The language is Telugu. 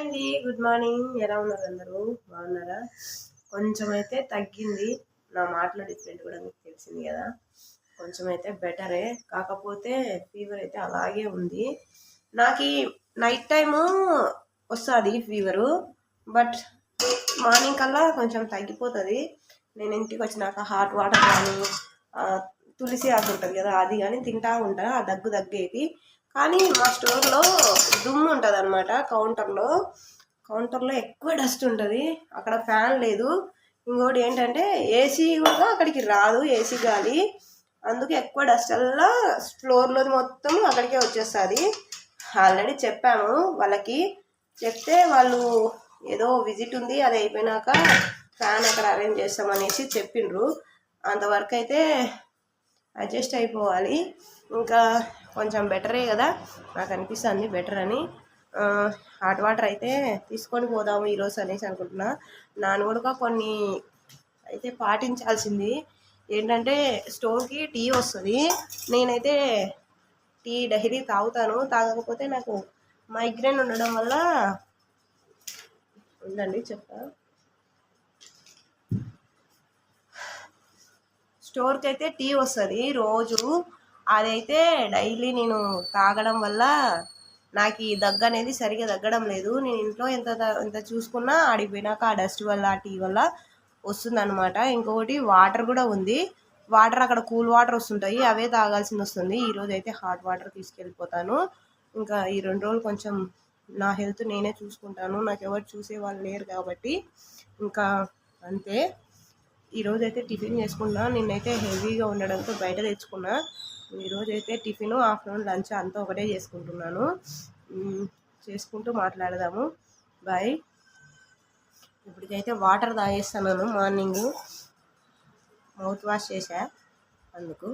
అండి గుడ్ మార్నింగ్ ఎలా ఉన్నారు అందరూ? బాగున్నారా? కొంచెం అయితే తగ్గింది. నా మాటలో డిఫరెంట్ కూడా మీకు తెలిసింది కదా. కొంచెం అయితే బెటరే. కాకపోతే ఫీవర్ అయితే అలాగే ఉంది. నాకు నైట్ టైము వస్తుంది ఫీవరు బట్ మార్నింగ్ కల్లా కొంచెం తగ్గిపోతుంది. నేను ఇంటికి వచ్చినాక హాట్ వాటర్ కానీ తులసి ఆకు ఉంటుంది కదా అది కానీ తింటా ఉంటాను ఆ దగ్గు దగ్గేది కానీ మా స్టోర్లో దుమ్ము ఉంటుంది అనమాట కౌంటర్లో. కౌంటర్లో ఎక్కువ డస్ట్ ఉంటుంది. అక్కడ ఫ్యాన్ లేదు. ఇంకోటి ఏంటంటే ఏసీ కూడా అక్కడికి రాదు ఏసీ గాలి. అందుకే ఎక్కువ డస్ట్ వల్ల ఫ్లోర్లో మొత్తం అక్కడికే వచ్చేస్తుంది. ఆల్రెడీ చెప్పాము వాళ్ళకి. చెప్తే వాళ్ళు ఏదో విజిట్ ఉంది అది అయిపోయినాక ఫ్యాన్ అక్కడ అరేంజ్ చేస్తామనేసి చెప్పిండ్రు. అంతవరకు అయితే అడ్జస్ట్ అయిపోవాలి. ఇంకా కొంచెం బెటరే కదా. నాకు అనిపిస్తుంది బెటర్ అని. హాట్ వాటర్ అయితే తీసుకొని పోదాము ఈరోజు అనేసి అనుకుంటున్నా. నాన్న కూడా కొన్ని అయితే పాటించాల్సింది. ఏంటంటే స్టోర్కి టీ వస్తుంది. నేనైతే టీ డైలీ తాగుతాను. తాగకపోతే నాకు మైగ్రేన్ ఉండడం వల్ల ఉందండి చెప్తా. స్టోర్కి అయితే టీ వస్తుంది. రోజు అదైతే డైలీ నేను తాగడం వల్ల నాకు ఈ దగ్గు అనేది సరిగా తగ్గడం లేదు. నేను ఇంట్లో ఎంత ఎంత చూసుకున్నా ఆడిపోయినాక ఆ డస్ట్ వల్ల ఆ టీ వల్ల వస్తుందన్నమాట. ఇంకొకటి వాటర్ కూడా ఉంది. వాటర్ అక్కడ కూల్ వాటర్ వస్తుంటాయి. అవే తాగాల్సింది వస్తుంది. ఈరోజు అయితే హాట్ వాటర్ తీసుకెళ్ళిపోతాను. ఇంకా ఈ రెండు రోజులు కొంచెం నా హెల్త్ నేనే చూసుకుంటాను. నాకు ఎవరు చూసే వాళ్ళు లేరు కాబట్టి. ఇంకా అంతే. ఈరోజు అయితే టిఫిన్ చేసుకున్నా నిన్నైతే హెవీగా ఉండడంతో బయట తెచ్చుకున్నా. ఈరోజు అయితే టిఫిన్ ఆఫ్టర్నూన్ లంచ్ అంతా ఒకటే చేసుకుంటున్నాను. చేసుకుంటూ మాట్లాడదాము. బాయ్. ఇప్పటికైతే వాటర్ తాగేస్తున్నాను మార్నింగ్. మౌత్ వాష్ చేశా అందుకు.